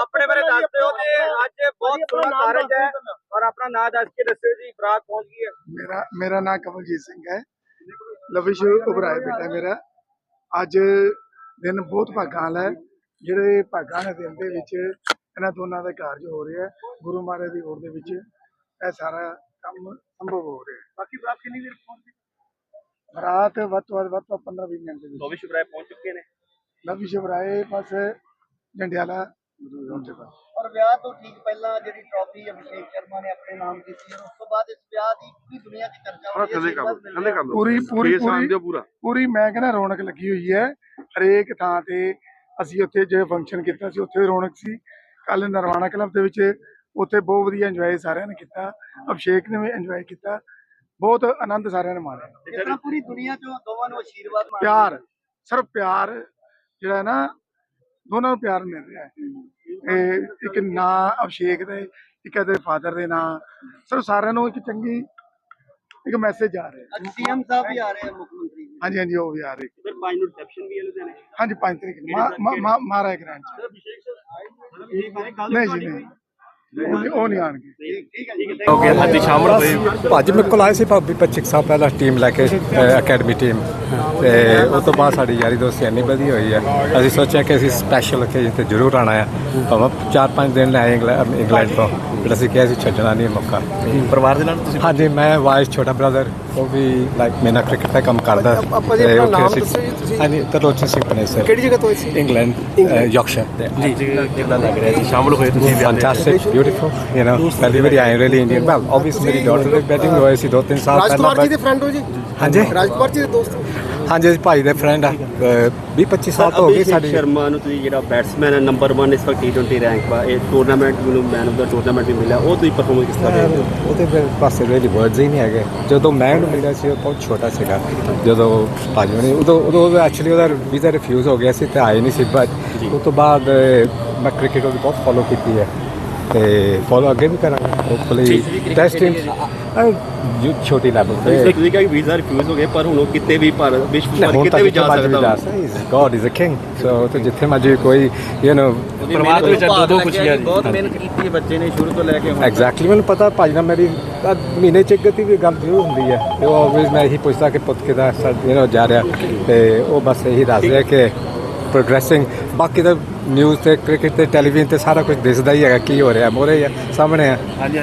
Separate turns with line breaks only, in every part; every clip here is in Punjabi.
ਆਪਣੇ ਬਾਰੇ ਦੱਸ ਦਿਓ ਤੇ ਅੱਜ ਬਹੁਤ ਸੋਹਣਾ ਕਾਰਜ ਹੈ ਔਰ ਆਪਣਾ ਨਾਮ ਦੱਸ ਕੇ ਦੱਸਿਓ ਜੀ ਬਰਾਤ ਪਹੁੰਚ ਗਈ ਹੈ।
ਮੇਰਾ ਮੇਰਾ ਨਾਮ ਕਮਲਜੀਤ ਸਿੰਘ ਹੈ। ਲਵਿਸ਼ ਉਬਰਾਏ ਬੇਟਾ ਮੇਰਾ। ਅੱਜ ਦਿਨ ਬਹੁਤ ਭਾਗਾਂ ਵਾਲਾ ਹੈ। ਜਿਹੜੇ ਭਾਗਾਂ ਦੇ ਦਿਨ ਦੇ ਵਿੱਚ ਇਹਨਾਂ ਦੋਨਾਂ ਦਾ ਕਾਰਜ ਹੋ ਰਿਹਾ ਹੈ। ਗੁਰੂ ਮਹਾਰਾਜ ਦੀ ਓਟ ਦੇ ਵਿੱਚ ਇਹ ਸਾਰਾ ਕੰਮ ਸੰਭਵ ਹੋ ਰਿਹਾ ਹੈ।
ਬਾਕੀ ਬਰਾਤ ਕਿੰਨੀ ਦੇਰ ਪਹੁੰਚੀ
ਬਰਾਤ ਵੱਧ ਤੋਂ ਵੱਧ ਵੱਧ ਤੋਂ 15 20 ਮਿੰਟ ਦੇ ਵਿੱਚ।
ਲੋਵੀ ਸ਼ੁਭਰਾਏ ਪਹੁੰਚ ਚੁੱਕੇ ਨੇ।
ਲਵਿਸ਼ ਉਬਰਾਏ ਬਸ ਜੰਡਿਆਲਾ।
ਔਰ ਵਿਆਹ ਤੋਂ ਠੀਕ ਪਹਿਲਾਂ ਜਿਹੜੀ ਟਰਾਫੀ ਅਭਿਸ਼ੇਕ ਸ਼ਰਮਾ ਨੇ ਆਪਣੇ ਨਾਮ ਕੀਤੀ ਹੈ ਉਸ ਤੋਂ ਬਾਅਦ ਇਸ ਵਿਆਹ ਦੀ ਪੂਰੀ ਦੁਨੀਆ 'ਚ ਚਰਚਾ ਹੋ ਰਹੀ ਹੈ। ਮਿਲ ਰਿਹਾ।
ਪੂਰੀ ਪੂਰੀ ਪੂਰੀ ਪੂਰੀ। ਮੈਂ ਕਹਿੰਦਾ ਰੌਣਕ ਲੱਗੀ ਹੋਈ ਹੈ ਹਰੇਕ ਥਾਂ ਤੇ ਅਸੀਂ ਉੱਥੇ ਜੇ ਫੰਕਸ਼ਨ ਕੀਤਾ ਸੀ ਉੱਥੇ ਰੌਣਕ ਸੀ। ਕੱਲ ਨਰਵਾਣਾ ਕਲੱਬ ਦੇ ਵਿੱਚ ਉੱਥੇ ਬਹੁਤ ਵਧੀਆ ਇੰਜੋਏ ਸਾਰਿਆਂ ਨੇ ਕੀਤਾ ਅਭਿਸ਼ੇਕ ਨੇ ਵੀ ਇੰਜੋਏ ਕੀਤਾ ਬਹੁਤ ਆਨੰਦ ਸਾਰਿਆਂ ਨੇ ਮਾਣਿਆ।
ਇਸ ਤਰ੍ਹਾਂ ਪੂਰੀ ਦੁਨੀਆ 'ਚੋਂ ਦੋਵਾਂ ਨੂੰ ਆਸ਼ੀਰਵਾਦ
ਪਿਆਰ ਸਿਰਫ ਪਿਆਰ ਜਿਹੜਾ ਹੈ ਨਾ ਦੋਨਾਂ ਨੂੰ ਪਿਆਰ ਮਿਲ ਰਿਹਾ ਹੈ। ਇਹ ਇੱਕ ਨਾਂ ਅਭਿਸ਼ੇਕ ਦੇ ਇੱਕ ਇਹਦੇ ਫਾਦਰ ਦੇ ਨਾਂ। ਸਿਰਫ ਸਾਰਿਆਂ ਨੂੰ ਇੱਕ ਚੰਗੀ ਇੱਕ ਮੈਸੇਜ ਜਾ ਰਿਹਾ
ਅੱਜ ਸੀਐਮ ਸਾਹਿਬ ਵੀ ਆ ਰਹੇ ਹਨ ਮੁੱਖ ਮੰਤਰੀ
ਹਾਂਜੀ ਹਾਂਜੀ ਉਹ ਵੀ ਆ ਰਹੀ।
ਫਿਰ ਪੰਜ ਨੂੰ ਰਿਸੈਪਸ਼ਨ ਵੀ ਹੈ ਲੁਧਿਆਣੇ
ਹਾਂਜੀ 5 ਤਰੀਕ ਨੂੰ। ਮਾ- ਮਾ- ਮਾ- ਮਹਾਰਾਜ ਗ੍ਰਾਂਟ ਚ। ਨਹੀਂ ਜੀ ਨਹੀਂ ਉਹ ਨਹੀਂ- ਉਹ ਨਹੀਂ ਆਣਗੇ।
ਠੀਕ ਹੈ ਜੀ
ਹੋ ਗਿਆ ਸਾਡੀ ਸ਼ਾਮਲ ਹੋਈ ਭਾਜੀ ਮੇਰੇ ਕੋਲ ਆਏ ਸੀ ਭਾਬੀ 25 ਸਾਲ ਪਹਿਲਾਂ ਟੀਮ ਲੈ ਕੇ ਅਕੈਡਮੀ ਟੀਮ ਤੇ ਉਸ ਤੋਂ ਬਾਅਦ ਸਾਡੀ ਯਾਰੀ ਦੋਸਤੀ ਇੰਨੀ ਵਧੀਆ ਹੋਈ ਹੈ। ਅਸੀਂ ਸੋਚਿਆ ਕਿ ਅਸੀਂ ਸਪੈਸ਼ਲ ਓਕੇਜਨ ਤੇ ਜ਼ਰੂਰ ਆਣਾ ਹੈ। ਭਾਵੇਂ 4-5 ਦਿਨ ਲੈ ਆਏ ਇੰਗਲੈਂਡ ਤੋਂ ਪਰ ਅਸੀਂ ਕਿਹਾ ਸੀ ਛੱਡਣਾ ਨਹੀਂ ਮੌਕਾ।
ਪਰਿਵਾਰ ਦੇ ਨਾਲ ਤੁਸੀਂ
ਹਾਂਜੀ ਮੈਂ ਵਾਇਸ ਛੋਟਾ ਬ੍ਰਦਰ ਉਹ ਵੀ ਲਾਈਕ ਮੇਨਾ ਕ੍ਰਿਕਟ ਦਾ ਕੰਮ ਕਰਦਾ
ਆਪਾਂ ਜੀ
ਤੇ
ਆਪਣਾ ਨਾਮ ਦੱਸੋ ਜੀ ਤੁਸੀਂ।
ਹਾਂਜੀ ਤਰਲੋਚਨ ਸਿੰਘ ਪਨੇ ਸਰ
ਕਿਹੜੀ ਜਗ੍ਹਾ ਤੋਂ ਆਏ ਸੀ?
ਇੰਗਲੈਂਡ ਯਾਰਕਸ਼ਾਇਰ
ਜੀ ਜੀ ਕਿੱਦਾਂ ਲੱਗ ਰਿਹਾ ਜੀ? ਸ਼ਾਮਲ ਹੋਏ ਤੁਸੀਂ
fantastic, beautiful, you know, ਪਹਿਲੀ ਵਾਰੀ ਆਏ really Indian. Well, obviously ਮੇਰੀ daughter ਦੀ wedding ਹੋਈ ਸੀ ਦੋ ਤਿੰਨ ਸਾਲ
ਰਾਜਕੁਮਾਰ ਜੀ ਦੇ
ਪਹਿਲਾਂ
ਫਰੈਂਡ ਹੋ ਜੀ?
ਹਾਂਜੀ।
ਰਾਜਕੁਮਾਰ ਜੀ ਦੇ ਦੋਸਤ।
ਹਾਂਜੀ ਅਸੀਂ ਭਾਈ ਦੇ ਫਰੈਂਡ ਆ। 20 25 ਸਾਲ ਤੋਂ ਹੋ ਗਏ ਸਾਡੀ
ਸ਼ਰਮਾ ਨੂੰ ਤੁਸੀਂ ਜਿਹੜਾ ਬੈਟਸਮੈਨ ਹੈ ਨੰਬਰ 1 ਇਸ ਵਕਤ T20 ਰੈਂਕ ਪਾ ਇਹ ਟੂਰਨਾਮੈਂਟ ਨੂੰ ਮੈਨ ਆਫ ਦਾ ਟੂਰਨਾਮੈਂਟ ਵੀ ਮਿਲਿਆ। ਉਹ ਤੁਸੀਂ ਪਰਫਾਰਮੈਂਸ ਕਿਸ ਤਰ੍ਹਾਂ ਦੇਖਦੇ ਹੋ?
ਉਹਦੇ ਫਿਰ ਪਾਸੇ really words ਹੀ ਨਹੀਂ ਹੈਗੇ। ਜਦੋਂ ਮੈਂ ਉਹਨੂੰ ਮਿਲਿਆ ਸੀ ਉਹ ਬਹੁਤ ਛੋਟਾ ਸੀਗਾ। ਜਦੋਂ ਭਾਜੀ ਨੇ ਉਦੋਂ ਉਦੋਂ ਐਕਚੁਅਲੀ ਉਹਦਾ ਵੀਜ਼ਾ ਰਿਫਿਊਜ਼ ਹੋ ਗਿਆ ਸੀ ਤੇ ਆਏ ਨਹੀਂ ਸੀ ਬਟ ਉਸ ਤੋਂ ਬਾਅਦ ਮੈਂ ਕ੍ਰਿਕਟ ਉਹਦੀ ਬਹੁਤ ਫੋਲੋ ਕੀਤੀ ਹੈ। ਤੇ ਫੋਲੋ ਅੱਗੇ ਵੀ ਕਰਾਂਗਾ ਹੋਪਫੁਲੀ ਟੈਸਟ ਟੀਮ ਛੋਟੀ ਲੈਵਲ ਤੇ
ਤੁਸੀਂ ਕਿਹਾ ਕਿ ਵੀਜ਼ਾ ਰਿਫਿਊਜ਼ ਹੋ ਗਿਆ ਪਰ ਹੁਣ ਉਹ ਕਿਤੇ ਵੀ ਭਾਰਤ ਵਿਸ਼ਵ ਭਰ ਕਿਤੇ ਵੀ ਜਾ ਸਕਦਾ।
God is a king so ਤੇ ਜਿੱਥੇ ਮਰਜ਼ੀ ਕੋਈ ਯੂ ਨੋ
ਪਰਿਵਾਰ ਦੇ ਵਿੱਚ ਦੋ ਦੋ ਖੁਸ਼ੀਆਂ ਜੀ
ਬਹੁਤ ਮਿਹਨਤ ਕੀਤੀ ਹੈ ਬੱਚੇ ਨੇ ਸ਼ੁਰੂ ਤੋਂ ਲੈ ਕੇ ਹੁਣ
ਐਗਜ਼ੈਕਟਲੀ ਮੈਨੂੰ ਪਤਾ ਭਾਜੀ ਨਾਲ ਮੇਰੀ ਮਹੀਨੇ ਚ ਇੱਕ ਗਤੀ ਵੀ ਗੱਲ ਜ਼ਰੂਰ ਹੁੰਦੀ ਹੈ ਤੇ ਉਹ ਆਲਵੇਜ਼ ਮੈਂ ਇਹੀ ਪੁੱਛਦਾ ਕਿ ਪੁੱਤ ਕਿਦਾ ਯੂ ਨੋ ਜਾ ਰਿਹਾ ਤੇ ਉਹ ਬਸ ਇਹੀ ਦੱਸ ਰਿਹਾ ਕਿ ਪ੍ਰੋਗਰੈਸਿੰਗ ਬਾਕੀ ਤਾਂ ਨਿਊਜ਼ ਤੇ ਕ੍ਰਿਕਟ ਤੇ ਟੈਲੀਵਿਜ਼ਨ ਤੇ ਸਾਰਾ ਕੁਝ ਦਿਸਦਾ ਹੀ ਹੈਗਾ ਕੀ ਹੋ ਰਿਹਾ ਮੋਰੇ ਆ ਸਾਹਮਣੇ ਆ।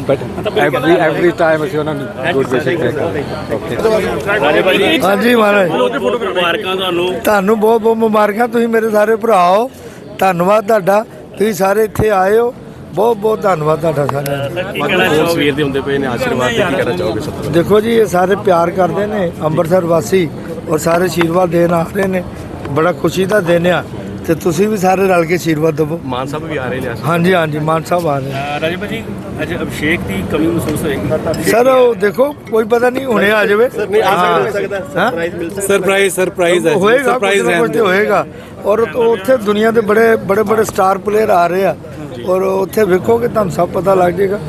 ਬਟ ਐਵਰੀ ਐਵਰੀ ਟਾਈਮ ਅਸੀਂ ਉਹਨਾਂ ਨੂੰ ਗੁੱਡ ਵਿਸ਼ੇਸ ਕਰਦੇ ਓਕੇ
ਹਾਂਜੀ ਮਹਾਰਾਜ।
ਮੁਬਾਰਕਾਂ ਤੁਹਾਨੂੰ।
ਤੁਹਾਨੂੰ ਬਹੁਤ ਬਹੁਤ ਮੁਬਾਰਕਾਂ ਤੁਸੀਂ ਮੇਰੇ ਸਾਰੇ ਭਰਾ ਹੋ। ਧੰਨਵਾਦ ਤੁਹਾਡਾ। ਤੁਸੀਂ ਸਾਰੇ ਇੱਥੇ ਆਏ ਹੋ। ਬਹੁਤ ਬਹੁਤ ਧੰਨਵਾਦ ਤੁਹਾਡਾ ਸਾਰਿਆਂ ਦਾ।
ਕੀ ਕਹਿਣਾ ਚਾਹੋਗੇ? ਸਵੇਰ ਦੇ ਹੁੰਦੇ ਪਏ ਨੇ ਆਸ਼ੀਰਵਾਦ ਕੀ ਕਹਿਣਾ ਚਾਹੋਗੇ ਸਭ ਤੋਂ?
ਦੇਖੋ ਜੀ ਇਹ ਸਾਰੇ ਪਿਆਰ ਕਰਦੇ ਨੇ ਅੰਮ੍ਰਿਤਸਰ ਵਾਸੀ ਔਰ ਸਾਰੇ ਆਸ਼ੀਰਵਾਦ ਦੇਣ ਆ ਰਹੇ ਨੇ। ਬੜਾ ਖੁਸ਼ੀ ਦਾ ਦਿਨ ਆ। ਤੇ ਤੁਸੀਂ ਵੀ ਸਾਰੇ ਰਲ ਕੇ ਆਸ਼ੀਰਵਾਦ ਦਿਵੋ।
ਮਾਨ ਸਾਹਿਬ ਵੀ ਆ ਰਹੇ ਨੇ
ਹਾਂਜੀ ਹਾਂਜੀ ਮਾਨ ਸਾਹਿਬ ਆ ਰਹੇ ਨੇ।
ਰਾਜੇ ਭਾਈ ਜੀ ਅੱਜ ਅਭਿਸ਼ੇਕ ਦੀ ਕਮੀ ਮਹਿਸੂਸ ਹੋਏਗੀ।
ਸਰ ਉਹ ਦੇਖੋ ਕੋਈ ਪਤਾ ਨਹੀਂ ਹੁਣੇ ਆ ਜਾਵੇ।
ਨਹੀਂ ਆ
ਹਾਂ।
ਸਕਦਾ।
ਹਾਂ?
ਸਰਪ੍ਰਾਈਜ਼ ਮਿਲ ਸਕਦਾ।
ਸਰਪ੍ਰਾਈਜ਼ ਸਰਪ੍ਰਾਈਜ਼ ਹੈ
ਹੋਏਗਾ ਸਰਪ੍ਰਾਈਜ਼ ਕੁਝ ਤੇ ਹੋਏਗਾ। ਔਰ ਉੱਥੇ ਦੁਨੀਆ ਦੇ ਬੜੇ ਬੜੇ ਬੜੇ ਸਟਾਰ ਪਲੇਅਰ ਆ ਰਹੇ ਆ। ਔਰ ਉੱਥੇ ਵੇਖੋਗੇ ਤੁਹਾਨੂੰ ਸਭ ਪਤਾ ਲੱਗ ਜਾਏਗਾ।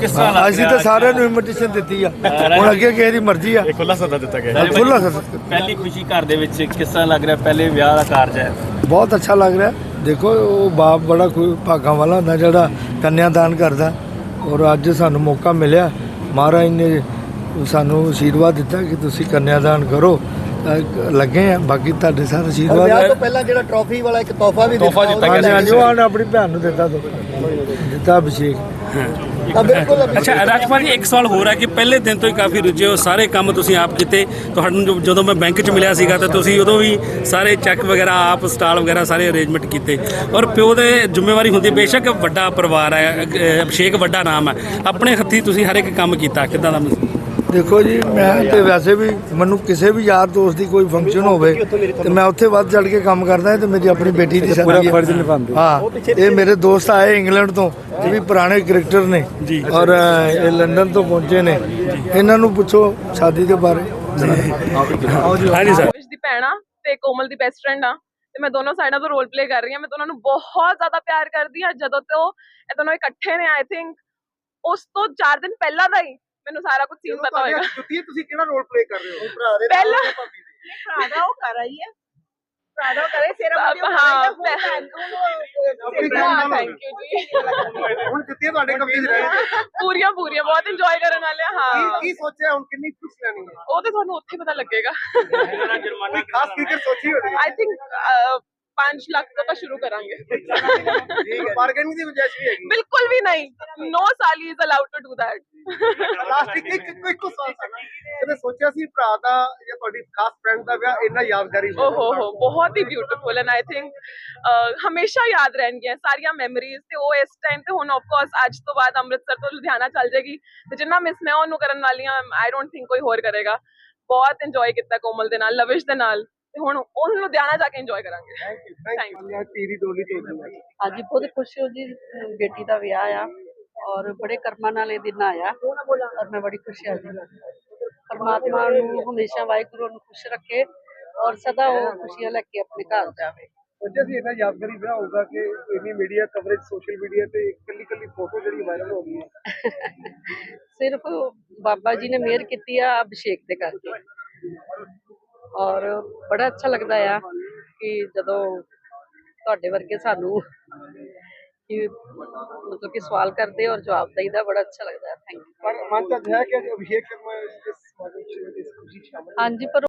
ਕਿਸ ਤਰ੍ਹਾਂ ਲੱਗ
ਅਸੀਂ ਤਾਂ ਸਾਰਿਆਂ ਨੂੰ ਇਨਵੀਟੇਸ਼ਨ ਦਿੱਤੀ ਆ। ਹੁਣ ਅੱਗੇ ਕਿਸੇ ਦੀ ਮਰਜ਼ੀ ਆ।
ਖੁੱਲਾ ਸੱਦਾ ਦਿੱਤਾ ਗਿਆ।
ਖੁੱਲਾ ਸੱਦਾ
ਪਹਿਲੀ ਖੁਸ਼ੀ ਘਰ ਦੇ ਵਿੱਚ ਕਿਸ ਤਰ੍ਹਾਂ ਲੱਗ ਰਿਹਾ? ਪਹਿਲੇ ਵਿਆਹ ਦਾ ਕਾਰਜ ਹੈ।
ਬਹੁਤ ਅੱਛਾ ਲੱਗ ਰਿਹਾ। ਦੇਖੋ, ਉਹ ਬਾਪ ਬੜਾ ਕੋਈ ਭਾਗਾਂ ਵਾਲਾ ਹੁੰਦਾ ਜਿਹੜਾ ਕੰਨਿਆਦਾਨ ਕਰਦਾ। ਔਰ ਅੱਜ ਸਾਨੂੰ ਮੌਕਾ ਮਿਲਿਆ। ਮਹਾਰਾਜ ਨੇ ਸਾਨੂੰ ਆਸ਼ੀਰਵਾਦ ਦਿੱਤਾ ਕਿ ਤੁਸੀਂ ਕੰਨਿਆਦਾਨ ਕਰੋ। ਲੱਗੇ ਆ। ਬਾਕੀ ਤੁਹਾਡੇ ਸਾਰੇ ਆਸ਼ੀਰਵਾਦ
ਵਿਆਹ ਤੋਂ ਪਹਿਲਾਂ ਜਿਹੜਾ ਟਰਾਫੀ ਵਾਲਾ ਇੱਕ ਤੋਹਫਾ ਵੀ
ਤੋਹਫਾ ਦਿੱਤਾ ਗਿਆ
ਹਾਂਜੀ ਹਾਂਜੀ ਉਹ ਉਹਨੇ ਆਪਣੀ ਭੈਣ ਨੂੰ ਦਿੱਤਾ ਦੋ। ਦਿੱਤਾ ਅਭਿਸ਼ੇਕ।
ਤਾਂ ਬਿਲਕੁਲ ਅਭਿਸ਼ੇਕ।
ਅੱਛਾ ਰਾਜਪਾਲ ਜੀ ਇੱਕ ਸਵਾਲ ਹੋਰ ਹੈ ਕਿ ਪਹਿਲੇ ਦਿਨ ਤੋਂ ਹੀ ਕਾਫੀ ਰੁੱਝੇ ਹੋ ਸਾਰੇ ਕੰਮ ਤੁਸੀਂ ਆਪ ਕੀਤੇ। ਤੁਹਾਨੂੰ ਜੋ- ਜਦੋਂ ਮੈਂ ਬੈਂਕ 'ਚ ਮਿਲਿਆ ਸੀਗਾ ਤਾਂ ਤੁਸੀਂ ਉਦੋਂ ਵੀ ਸਾਰੇ ਚੈੱਕ ਵਗੈਰਾ ਆਪ ਸਟਾਲ ਵਗੈਰਾ ਸਾਰੇ ਅਰੇਂਜਮੈਂਟ ਕੀਤੇ। ਔਰ ਪਿਓ ਦੇ ਜ਼ਿੰਮੇਵਾਰੀ ਹੁੰਦੀ ਬੇਸ਼ੱਕ ਵੱਡਾ ਪਰਿਵਾਰ ਹੈ ਅਭਿਸ਼ੇਕ ਵੱਡਾ ਨਾਮ ਹੈ। ਆਪਣੇ ਹੱਥੀ ਤੁਸੀਂ ਹਰ ਇੱਕ ਕੰਮ ਕੀਤਾ ਕਿਦਾਂ ਦਾ ਮਹਿਸੂਸ?
ਦੇਖੋ ਜੀ ਮੈਂ ਤੇ ਵੈਸੇ ਵੀ ਮੈਨੂੰ ਕਿਸੇ ਵੀ ਯਾਰ ਦੋਸਤ ਦੀ ਕੋਈ ਫੰਕਸ਼ਨ ਹੋਵੇ ਤੇ ਮੈਂ ਉੱਥੇ ਵੱਧ ਚੜ ਕੇ ਕੰਮ ਕਰਦਾ ਤੇ ਮੇਰੀ ਆਪਣੀ ਬੇਟੀ ਦੀ ਸ਼ਾਦੀ ਹੈ
ਫਰਜ਼ ਨਿਭਾਉਂਦੇ
ਹਾਂ। ਇਹ ਮੇਰੇ ਦੋਸਤ ਆਏ ਇੰਗਲੈਂਡ ਤੋਂ ਇਹ ਵੀ ਪੁਰਾਣੇ ਕ੍ਰਿਕਟਰ ਨੇ ਔਰ ਇਹ ਲੰਡਨ ਤੋਂ ਪਹੁੰਚੇ ਨੇ। ਇਹਨਾਂ ਨੂੰ ਪੁੱਛੋ ਸ਼ਾਦੀ ਦੇ ਬਾਰੇ।
ਹਾਂਜੀ ਸਰ।
ਵਿਸ਼ ਦੀ ਭੈਣ ਆ ਤੇ ਕੋਮਲ ਦੀ ਬੈਸਟ ਫਰੈਂਡ ਆ। ਤੇ ਮੈਂ ਦੋਨੋਂ ਸਾਈਡਾਂ ਤੋਂ ਰੋਲ ਪਲੇ ਕਰ ਰਹੀ ਹਾਂ। ਮੈਂ ਦੋਨਾਂ ਨੂੰ ਬਹੁਤ ਜ਼ਿਆਦਾ ਪਿਆਰ ਕਰਦੀ ਹਾਂ। ਜਦੋਂ ਤੋਂ ਇਹ ਦੋਨੋਂ ਇਕੱਠੇ ਨੇ ਆਈ ਥਿੰਕ ਉਸ ਤੋਂ 4 ਦਿਨ ਪਹਿਲਾਂ ਦਾ ਹੀ ਮੈਨੂੰ ਸਾਰਾ ਕੁਝ ਸੀਨ ਪਤਾ ਹੋਏਗਾ।
ਜੁੱਤੀ ਤੁਸੀਂ ਕਿਹੜਾ ਰੋਲ ਪਲੇ ਕਰ ਰਹੇ ਹੋ?
ਭਰਾ ਦੇ
ਪਹਿਲਾਂ
ਭਰਾ ਦਾ ਉਹ ਕਰ ਰਹੀ ਹੈ
ਪ੍ਰਾਊਡ ਕਰੇ ਸੇਰਾ
ਹਾਂ ਥੈਂਕ ਯੂ ਜੀ
ਹੁਣ ਜੁੱਤੀਆਂ ਤੁਹਾਡੇ ਕਬਜ਼ੇ 'ਚ ਰਹਿਣਗੀਆਂ
ਪੂਰੀਆਂ ਪੂਰੀਆਂ ਬਹੁਤ ਇੰਜੋਏ ਕਰਨ ਵਾਲੇ ਆ,
ਕੀ
ਹਾਂ।
ਕੀ ਸੋਚਿਆ ਹੁਣ ਕਿੰਨੀ ਖੁਸ਼ੀ ਲੈਣੀ ਹੈ?
ਉਹ ਤੇ ਤੁਹਾਨੂੰ ਉੱਥੇ ਪਤਾ ਲੱਗੇਗਾ।
ਕੋਈ ਖਾਸ ਫਿਕਰ ਸੋਚੀ ਹੋਣੀ
ਆਈ ਥਿੰਕ 5 ਲੱਖ ਤੋਂ ਤਾਂ ਸ਼ੁਰੂ ਕਰਾਂਗੇ।
ਠੀਕ ਹੈ ਬਾਰਗੇਨਿੰਗ ਦੀ ਗੁੰਜਾਇਸ਼ ਵੀ ਹੈਗੀ।
ਬਿਲਕੁਲ ਵੀ ਨਹੀਂ। ਨੋ ਸਾਲੀ is allowed to do that
last ਇੱਕ ਇੱਕ ਇੱਕੋ ਸਵਾਲ ਕਰਨਾ ਕਦੇ ਸੋਚਿਆ ਸੀ ਭਰਾ ਦਾ ਜਾਂ ਤੁਹਾਡੀ ਖਾਸ ਫਰੈਂਡ ਦਾ ਵਿਆਹ ਇੰਨਾ ਯਾਦਗਾਰੀ
ਓ ਹੋ ਹੋ ਬਹੁਤ ਹੀ ਬਿਊਟੀਫੁਲ ਐਂਡ ਆਈ ਥਿੰਕ ਹਮੇਸ਼ਾ ਯਾਦ ਰਹਿਣਗੀਆਂ ਸਾਰੀਆਂ ਮੈਮਰੀਜ਼ ਤੇ ਉਹ ਇਸ ਟਾਈਮ ਤੇ ਹੁਣ ਆਫ ਕੋਰਸ ਅੱਜ ਤੋਂ ਬਾਅਦ ਅੰਮ੍ਰਿਤਸਰ ਤੋਂ ਲੁਧਿਆਣਾ ਚੱਲ ਜਾਏਗੀ। ਤੇ ਜਿੰਨਾ ਮਿਸ ਮੈਂ ਉਹਨੂੰ ਕਰਨ ਵਾਲੀ ਆ ਆਈ ਡੋਨਟ ਥਿੰਕ ਕੋਈ ਹੋਰ ਕਰੇਗਾ। ਬਹੁਤ ਇੰਜੋਏ ਕੀਤਾ ਕੋਮਲ ਦੇ ਨਾਲ ਲਵਿਸ਼ ਦੇ ਨਾਲ। ਤੇ ਹੁਣ ਉਹਨੂੰ ਲੁਧਿਆਣਾ ਜਾ ਕੇ ਇੰਜੋਏ ਕਰਾਂਗੇ।
ਥੈਂਕ ਯੂ ਤੀਰੀ ਡੋਲੀ ਤੋਂ
ਹਾਂਜੀ ਬਹੁਤ ਖੁਸ਼ ਹੋ ਜੀ ਬੇਟੀ ਦਾ ਵਿਆਹ ਆ ਔਰ ਬੜੇ ਕਰਮਾਂ ਨਾਲ ਇਹ ਦਿਨ ਆਇਆ ਔਰ ਮੈਂ ਬੜੀ ਖੁਸ਼ ਹਾਂ ਜੀ। ਪਰਮਾਤਮਾ ਨੂੰ ਹਮੇਸ਼ਾ ਵਾਹਿਗੁਰੂ ਨੂੰ ਖੁਸ਼ ਰੱਖੇ ਔਰ ਸਦਾ ਉਹ ਖੁਸ਼ੀਆਂ ਲੈ ਕੇ ਆਪਣੇ ਘਰ ਜਾਵੇ।
ਸੋਚਿਆ ਸੀ ਇੰਨਾ ਯਾਦਗਾਰੀ ਵਿਆਹ ਹੋਊਗਾ ਕਿ ਇੰਨੀ ਮੀਡੀਆ ਕਵਰੇਜ ਸੋਸ਼ਲ ਮੀਡੀਆ ਤੇ ਇਕੱਲੀ ਇਕੱਲੀ ਫੋਟੋ ਜਿਹੜੀ ਵਾਇਰਲ ਹੋ ਗਈ ਹੈ।
ਸਿਰਫ ਬਾਬਾ ਜੀ ਨੇ ਮਿਹਰ ਕੀਤੀ ਆ ਅਭਿਸ਼ੇਕ ਦੇ ਕਰਕੇ। ਔਰ ਬੜਾ ਅੱਛਾ ਲੱਗਦਾ ਆ ਕਿ ਜਦੋਂ ਤੁਹਾਡੇ ਵਰਗੇ ਸਾਨੂੰ ਕਿ ਮਤਲਬ ਕਿ ਸਵਾਲ ਕਰਦੇ ਔਰ ਜਵਾਬ ਦਈਦਾ ਬੜਾ ਅੱਛਾ ਲੱਗਦਾ ਥੈਂਕ ਯੂ
ਪਰ ਮਨ ਤਾਂ ਹੈ ਕਿ ਅਭਿਸ਼ੇਕ ਸ਼ਰਮਾ ਇਸ ਇਸ ਸਮਾਗਮ 'ਚ ਇਸ ਖੁਸ਼ੀ 'ਚ ਸ਼ਾਮਲ
ਹਾਂਜੀ ਪਰ